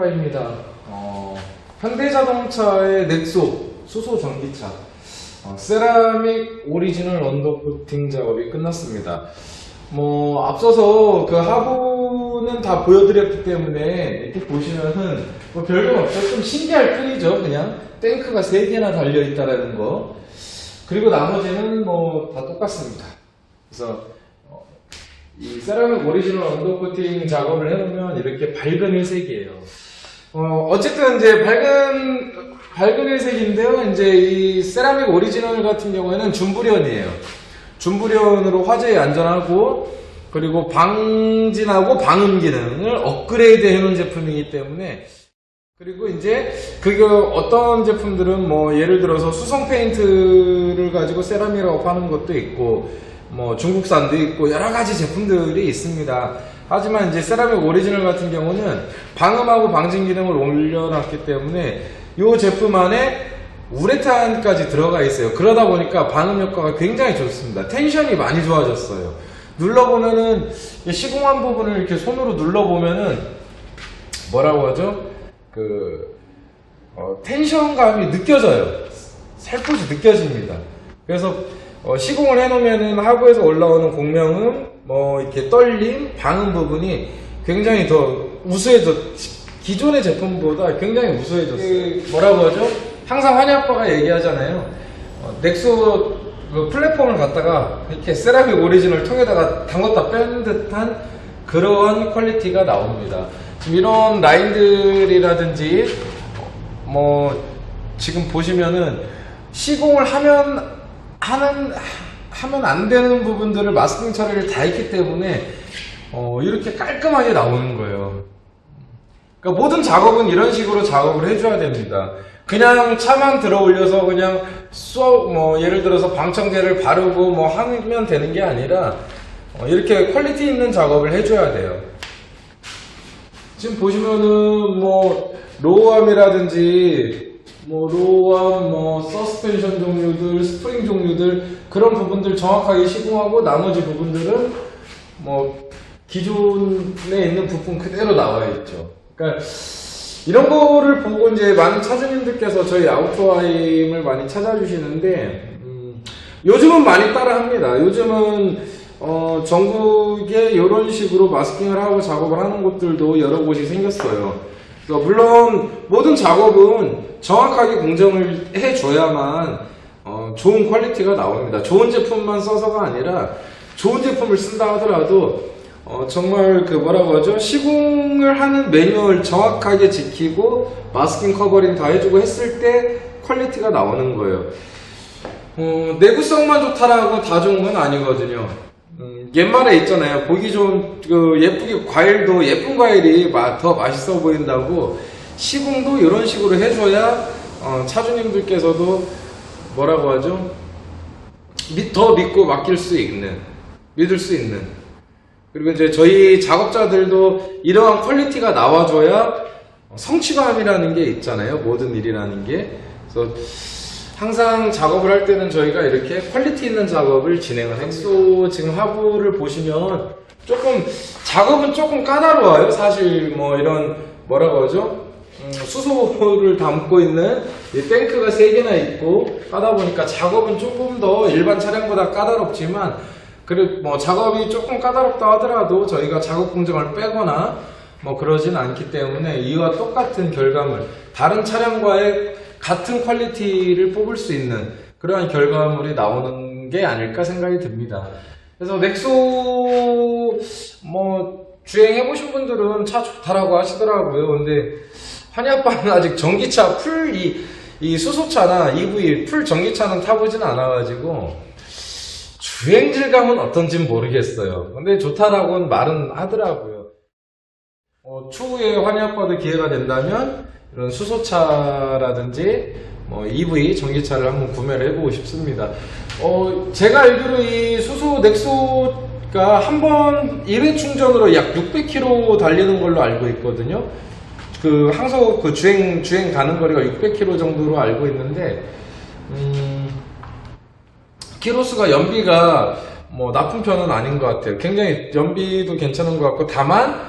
환약바입니다. 어, 현대자동차의 넥소 수소 전기차 어, 세라믹 오리지널 언더코팅 작업이 끝났습니다. 뭐 앞서서 그 하부는 다 보여드렸기 때문에 이렇게 보시면은 뭐 별건 없죠. 좀 신기할 뿐이죠. 그냥 탱크가 3개나 달려있다라는 거. 그리고 나머지는 뭐 다 똑같습니다. 그래서 어, 이 세라믹 오리지널 언더코팅 작업을 해놓으면 이렇게 밝은 회색이에요. 어, 어쨌든 이제 밝은, 밝은 회색인데요. 이제 이 세라믹 오리지널 같은 경우에는 준불연이에요. 준불연으로 화재에 안전하고, 그리고 방진하고 방음 기능을 업그레이드 해놓은 제품이기 때문에, 그리고 이제 그게 어떤 제품들은 뭐 예를 들어서 수성 페인트를 가지고 세라믹이라고 파는 것도 있고 뭐 중국산도 있고 여러 가지 제품들이 있습니다. 하지만 이제 세라믹 오리지널 같은 경우는 방음하고 방진 기능을 올려놨기 때문에 이 제품 안에 우레탄까지 들어가 있어요. 그러다 보니까 방음 효과가 굉장히 좋습니다. 텐션이 많이 좋아졌어요. 눌러보면은 이 시공한 부분을 이렇게 손으로 눌러보면은 뭐라고 하죠? 그 어, 텐션감이 느껴져요. 살포시 느껴집니다. 그래서 어, 시공을 해놓으면은 하부에서 올라오는 공명음, 뭐 이렇게 떨림, 방음 부분이 굉장히 더 우수해져. 기존의 제품보다 굉장히 우수해졌어요. 그 뭐라고 하죠? 항상 환희 아빠가 얘기하잖아요. 어, 넥소 그 플랫폼을 갖다가 이렇게 세라믹 오리진을 통에다가 담궜다 뺀 듯한 그런 퀄리티가 나옵니다. 지금 이런 라인들이라든지 뭐 지금 보시면은 시공을 하면 하는 하면 안 되는 부분들을 마스킹 처리를 다 했기 때문에 어, 이렇게 깔끔하게 나오는 거예요. 그러니까 모든 작업은 이런 식으로 작업을 해줘야 됩니다. 그냥 차만 들어 올려서 그냥 쏘뭐 예를 들어서 방청제를 바르고 뭐 하면 되는 게 아니라 어, 이렇게 퀄리티 있는 작업을 해줘야 돼요. 지금 보시면은 뭐 로우암이라든지 뭐 로우암, 뭐 서스펜션 종류들, 스프링 종류들 그런 부분들 정확하게 시공하고 나머지 부분들은 뭐 기존에 있는 부품 그대로 나와 있죠. 그러니까 이런 거를 보고 이제 많은 차주님들께서 저희 아우토와임을 많이 찾아주시는데 음, 요즘은 많이 따라합니다. 요즘은 어, 전국에 이런 식으로 마스킹을 하고 작업을 하는 곳들도 여러 곳이 생겼어요. 그러니까 물론 모든 작업은 정확하게 공정을 해줘야만 어, 좋은 퀄리티가 나옵니다. 좋은 제품만 써서가 아니라 좋은 제품을 쓴다 하더라도 어, 정말 그 뭐라고 하죠? 시공을 하는 매뉴얼 정확하게 지키고 마스킹 커버링 다 해주고 했을 때 퀄리티가 나오는 거예요. 어, 내구성만 좋다라고 다 좋은 건 아니거든요. 음, 옛말에 있잖아요. 보기 좋은, 그, 예쁘게, 과일도 예쁜 과일이 마- 더 맛있어 보인다고 시공도 이런 식으로 해줘야, 어, 차주님들께서도 뭐라고 하죠? 믿- 더 믿고 맡길 수 있는, 믿을 수 있는. 그리고 이제 저희 작업자들도 이러한 퀄리티가 나와줘야 성취감이라는 게 있잖아요. 모든 일이라는 게. 그래서 항상 작업을 할 때는 저희가 이렇게 퀄리티 있는 작업을 진행을 합니다. 엑소 지금 하부를 보시면 조금 작업은 조금 까다로워요. 사실 뭐 이런 뭐라고 하죠? 음, 수소를 담고 있는 이 탱크가 3개나 있고 하다 보니까 작업은 조금 더 일반 차량보다 까다롭지만 그리고 뭐 작업이 조금 까다롭다 하더라도 저희가 작업 공정을 빼거나 뭐 그러진 않기 때문에 이와 똑같은 결과물 다른 차량과의 같은 퀄리티를 뽑을 수 있는 그러한 결과물이 나오는 게 아닐까 생각이 듭니다. 그래서 넥소 뭐 주행해 보신 분들은 차 좋다라고 하시더라고요. 근데 환희 아빠는 아직 전기차 풀이 이 수소차나 EV 풀 전기차는 타보진 않아가지고 주행 질감은 어떤진 모르겠어요. 근데 좋다라고는 말은 하더라고요. 어, 추후에 환희 아빠도 기회가 된다면 이런 수소차라든지 뭐 EV 전기차를 한번 구매를 해보고 싶습니다. 어, 제가 알기로 이 수소 넥소가 한 번 1회 충전으로 약 600km 달리는 걸로 알고 있거든요. 그 항소 그 주행 주행 가는 거리가 600km 정도로 알고 있는데 음, 키로수가 연비가 뭐 나쁜 편은 아닌 것 같아요. 굉장히 연비도 괜찮은 것 같고 다만 어,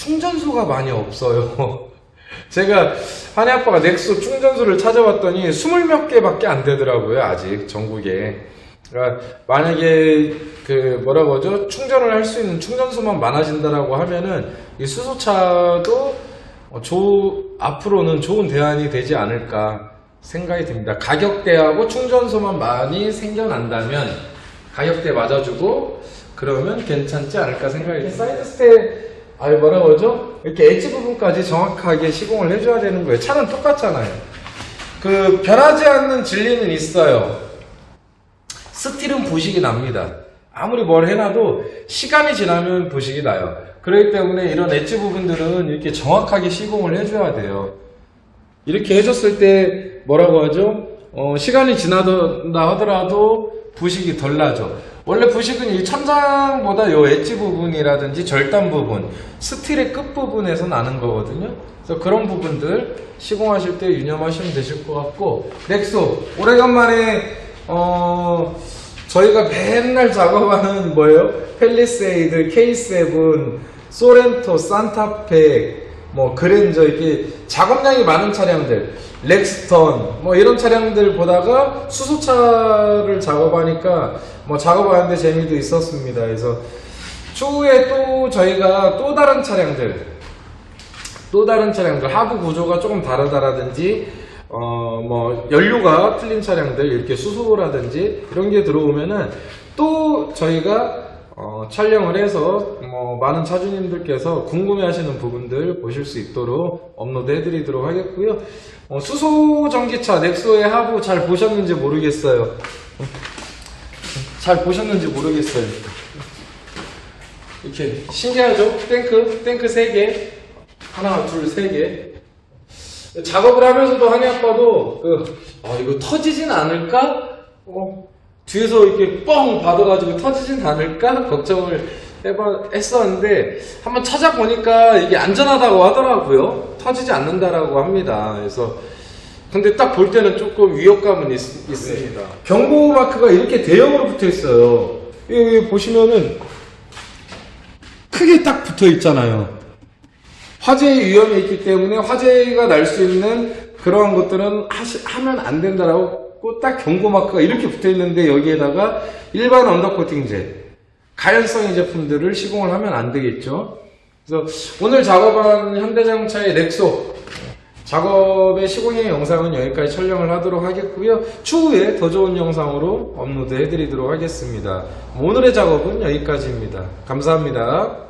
충전소가 많이 없어요. 제가 한해 아빠가 넥소 충전소를 찾아봤더니 스물 몇 개밖에 안 되더라고요 아직 전국에. 그러니까 만약에 그 뭐라고 하죠 충전을 할 수 있는 충전소만 많아진다라고 하면은 이 수소차도 어, 조, 앞으로는 좋은 대안이 되지 않을까 생각이 듭니다. 가격대하고 충전소만 많이 생겨난다면 가격대 맞아주고 그러면 괜찮지 않을까 생각이 듭니다. 사이드 스텝 아니 뭐라고 하죠? 이렇게 엣지 부분까지 정확하게 시공을 해줘야 되는 거예요. 차는 똑같잖아요. 그 변하지 않는 진리는 있어요. 스틸은 부식이 납니다. 아무리 뭘 해놔도 시간이 지나면 부식이 나요. 그렇기 때문에 이런 엣지 부분들은 이렇게 정확하게 시공을 해줘야 돼요. 이렇게 해줬을 때 뭐라고 하죠? 어, 시간이 지나다 하더라도 부식이 덜 나죠. 원래 부식은 이 천장보다 요 엣지 부분이라든지 절단 부분, 스틸의 끝 부분에서 나는 거거든요. 그래서 그런 부분들 시공하실 때 유념하시면 되실 것 같고 넥소 오래간만에 어 저희가 맨날 작업하는 뭐예요? 펠리세이드, K7, 소렌토, 산타페, 뭐 그랜저 이렇게 작업량이 많은 차량들, 렉스턴 뭐 이런 차량들 보다가 수소차를 작업하니까 뭐 작업하는데 재미도 있었습니다. 그래서 추후에 또 저희가 또 다른 차량들 또 다른 차량들 하부 구조가 조금 다르다라든지 어 뭐 연료가 틀린 차량들 이렇게 수소라든지 이런 게 들어오면은 또 저희가 어, 촬영을 해서 뭐 많은 차주님들께서 궁금해하시는 부분들 보실 수 있도록 업로드 해드리도록 하겠고요. 어, 수소 전기차 넥소의 하부 잘 보셨는지 모르겠어요. 잘 보셨는지 모르겠어요. 이렇게 신기하죠? 탱크 탱크 3개 하나 둘 세 개. 작업을 하면서도 한이 아빠도 그, 아, 이거 터지진 않을까? 어, 뒤에서 이렇게 뻥 받아가지고 터지진 않을까? 걱정을 해봐, 했었는데, 한번 찾아보니까 이게 안전하다고 하더라고요. 터지지 않는다라고 합니다. 그래서, 근데 딱 볼 때는 조금 위협감은 있, 습니다 경고 마크가 이렇게 대형으로 붙어 있어요. 여기 보시면은, 크게 딱 붙어 있잖아요. 화재의 위험이 있기 때문에 화재가 날 수 있는 그러한 것들은 하시, 하면 안 된다라고 딱 경고 마크가 이렇게 붙어 있는데 여기에다가 일반 언더코팅제, 가연성의 제품들을 시공을 하면 안 되겠죠. 그래서 오늘 작업한 현대자동차의 넥소 작업의 시공의 영상은 여기까지 촬영을 하도록 하겠고요. 추후에 더 좋은 영상으로 업로드 해드리도록 하겠습니다. 오늘의 작업은 여기까지입니다. 감사합니다.